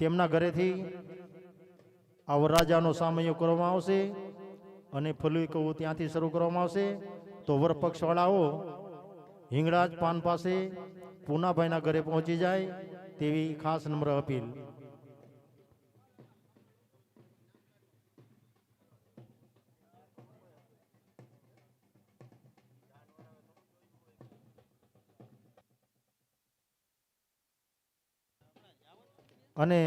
તેમના ઘરેથી આ વરરાજાનો સામયો કરવામાં આવશે અને ફલુકવું ત્યાંથી શરૂ કરવામાં આવશે. તો વરપક્ષવાળાઓ હિંગળાજ પાન પાસે પૂનાભાઈના ઘરે પહોંચી જાય તેવી ખાસ નમ્ર અપીલ. અને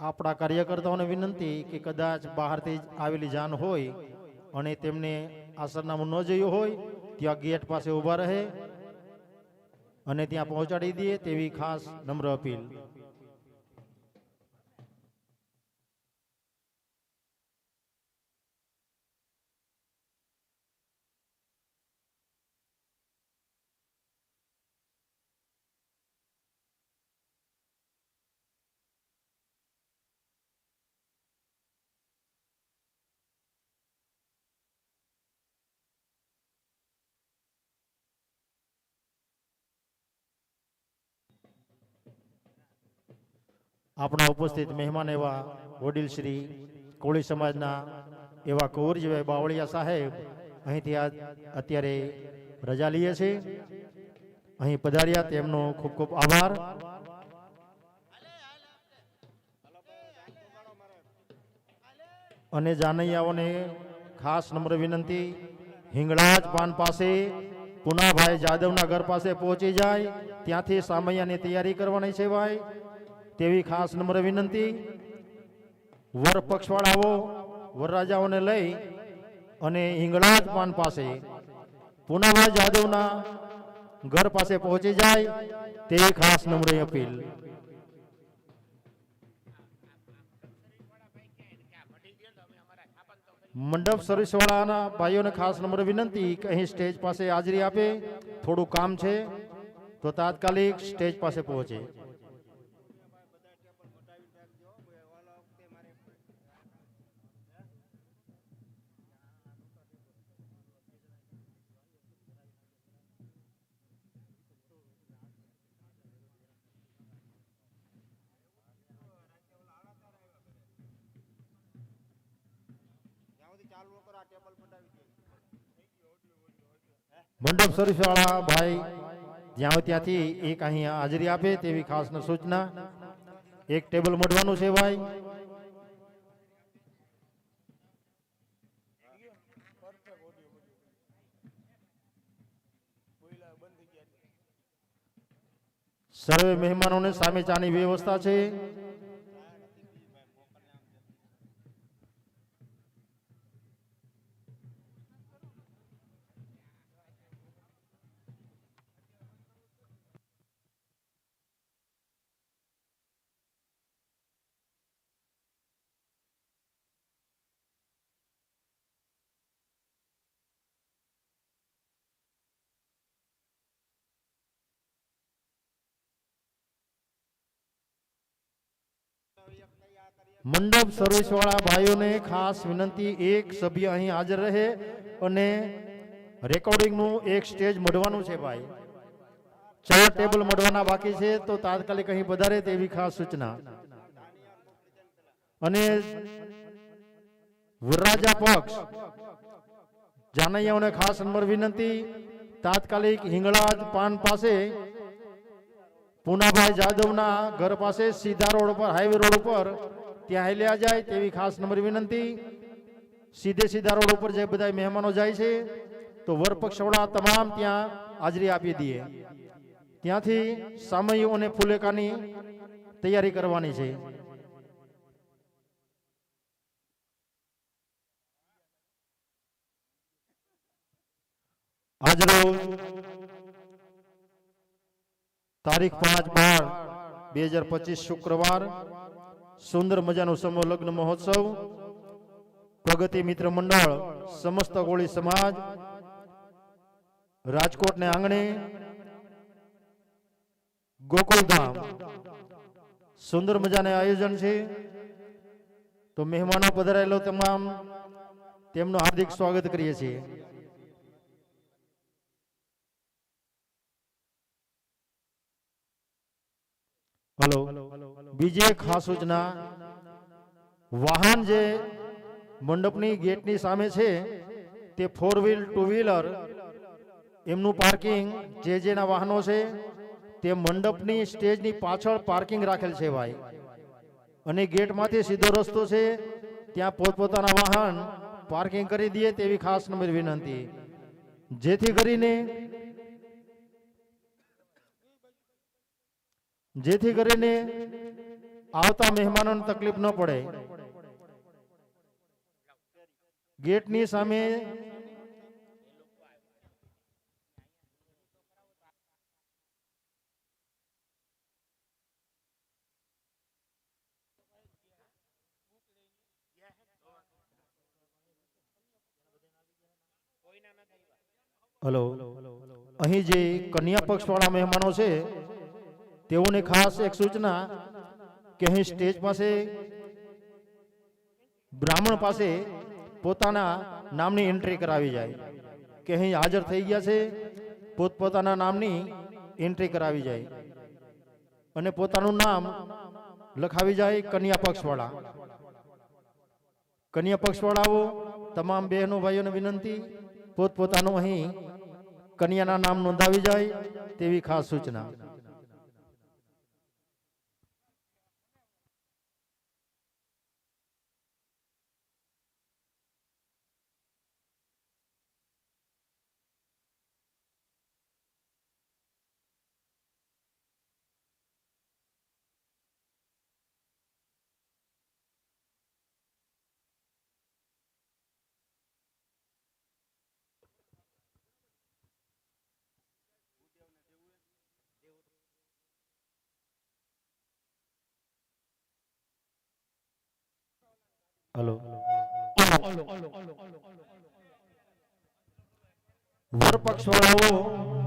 આપણા કાર્યકર્તાઓને વિનંતી કે કદાચ બહારથી આવેલી જાન હોય અને તેમને આ સરનામું ન જોયું હોય, ત્યાં ગેટ પાસે ઊભા રહે અને ત્યાં પહોંચાડી દઈએ તેવી ખાસ નમ્ર અપીલ. આપણા ઉપસ્થિત મહેમાન એવા વડીલ શ્રી કોળી સમાજના એવા કુંવરજીભાઈ બાવળિયા સાહેબ, અહીંથી આ અત્યારે રજા લઈએ છીએ. અહીં પધાર્યા, તેમનો ખૂબ ખૂબ આભાર. અને જાનૈયાઓને ખાસ નમ્ર વિનંતી, હિંગળાજ પાન પાસે, પુનાભાઈ જાદવના ઘર પાસે પહોંચી જાય. ત્યાંથી સામૈયાની તૈયારી કરવાની છે ભાઈ. તેવી ખાસ નમ્ર વિનંતી. વર પક્ષવાળાઓ વરરાજાઓને લઈ અને હિંગળાજ પાન પાસે પુનાભાઈ જાદવના ઘર પાસે પહોંચી જાય તેવી ખાસ નમ્ર અપીલ. મંડપ સર્વિસવાળાના ભાઈઓને ખાસ નંબર વિનંતી કે અહીં સ્ટેજ પાસે હાજરી આપે. થોડું કામ છે, તો તાત્કાલિક સ્ટેજ પાસે પહોંચે. મંડપ સર્વિસવાળા ભાઈ જ્યાં ત્યાંથી એક અહીં હાજરી આપે તેવી ખાસ સૂચના. એક ટેબલ મઢવાનું છે ભાઈ. સર્વે મહેમાનોને સામે ચાની વ્યવસ્થા છે. મંડપ સર્વિસ વાળા ભાઈઓને ખાસ વિનંતી, એક સભ્ય અહીં હાજર રહે અને રેકોર્ડિંગનું એક સ્ટેજ મળવાનું છે ભાઈ. ચાર ટેબલ મળવાના બાકી છે, તો તાત્કાલિક અહીં વધારે તેવી ખાસ સૂચના. અને વરરાજા પક્ષ, જાનૈયાઓને ખાસ નંબર વિનંતી, તાત્કાલિક હિંગળાજ પાન પાસે, પૂનાભાઈ જાદવના ઘર પાસે સીધા રોડ ઉપર હાઈવે રોડ ઉપર ત્યાં હેલ્યા જાય તેવી ખાસ નંબર વિનંતી. સીધે સીધા રોડ ઉપર જે બધા મહેમાનો જાય છે, તો વરપક્ષવાળા તમામ ત્યાં હાજરી આપી દઈએ. ત્યાંથી સામૈયું અને ફુલેકાની તૈયારી કરવાની છે. આજરોજ તારીખ પાંચ બાર, બે હજાર પચીસ શુક્રવાર સુંદર મજાનો સમૂહ લગ્ન મહોત્સવ. પ્રગતિ મિત્ર મંડળ, સમસ્ત કોળી સમાજ રાજકોટને આંગણે ગોકુલધામ સુંદર મજાને આયોજન છે. તો મહેમાનો પધરાયેલો તમામ, તેમનું હાર્દિક સ્વાગત કરીએ છીએ. હલો. બીજી એક ખાસ સૂચના, વાહન જે મંડપની ગેટની સામે છે, તે ફોર વ્હીલ ટુ વ્હીલર એમનું પાર્કિંગ જે જેના વાહનો છે, તે મંડપની સ્ટેજની પાછળ પાર્કિંગ રાખેલ છે ભાઈ. અને ગેટમાંથી સીધો રસ્તો છે, ત્યાં પોતપોતાના વાહન પાર્કિંગ કરી દઈએ તેવી ખાસ નંબર વિનંતી. જેથી કરીને જેથી કરીને આવતા મહેમાનોને તકલીફ ન પડે. ગેટની સામે હલો. અહીં જે કન્યા પક્ષવાળા મહેમાનો છે, તેઓને ખાસ એક સૂચના કે અહીં સ્ટેજ પાસે બ્રાહ્મણ પાસે પોતાના નામની એન્ટ્રી કરાવી જાય. કે અહીં હાજર થઈ ગયા છે, પોતપોતાના નામની એન્ટ્રી કરાવી જાય. અને પોતાનું નામ લખાવી જાય કન્યા પક્ષવાળા. કન્યા પક્ષવાળાઓ તમામ બહેનો ભાઈઓને વિનંતી, પોતપોતાનું અહીં કન્યાના નામ નોંધાવી જાય તેવી ખાસ સૂચના. હલો. વર પક્ષવાળાઓ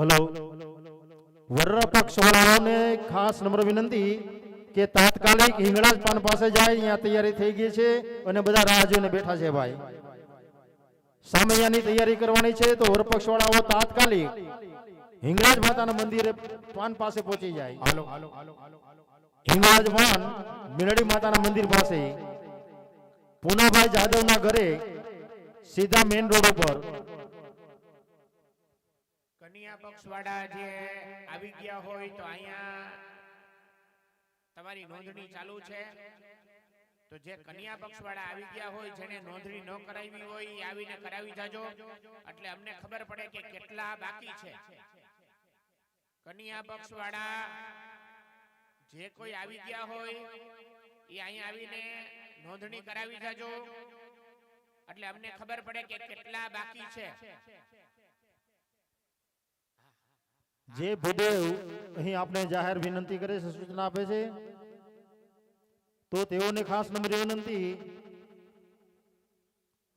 હલો. વર પક્ષવાળાઓને ખાસ નમ્ર વિનંતી કે તાત્કાલિક હિંગળાજ પાન પાસે જાય અહીંયા તૈયારી થઈ ગઈ છે અને બધા રાહ જોઈને બેઠા છે ભાઈ. સામૈયાની તૈયારી કરવાની છે તો વર પક્ષવાળાઓ તાત્કાલિક હિંગળાજ માતાના મંદિરે પાન પાસે પહોંચી જાય. હિંગળાજ પાન મિલડી માતાના મંદિર પાસે પૂનાભાઈ જાદવના ઘરે સીધા મેઇન રોડ ઉપર કન્યા પક્ષવાળા જે આવી ગયા હોય તો અહીંયા તમારી નોંધણી ચાલુ છે? તો જે કન્યા પક્ષવાળા આવી ગયા હોય, જેને નોંધણી ન કરાવી હોય આવીને કરાવી જાજો. એટલે અમને ખબર પડે કે કેટલા બાકી છે. કન્યા પક્ષવાળા જે કોઈ આવી ગયા હોય, એ અહીંયા આવીને નોંધણી કરાવી જાજો. એટલે અમને ખબર પડે કે કેટલા બાકી છે. જે ભૂદેવ અહીં આપણે જાહેર વિનંતી કરે છે, સૂચના આપે છે, તો તેઓને ખાસ નંબર વિનંતી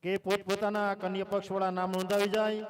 કે પોતપોતાના કન્યા પક્ષવાળા નામ નોંધાવી જાય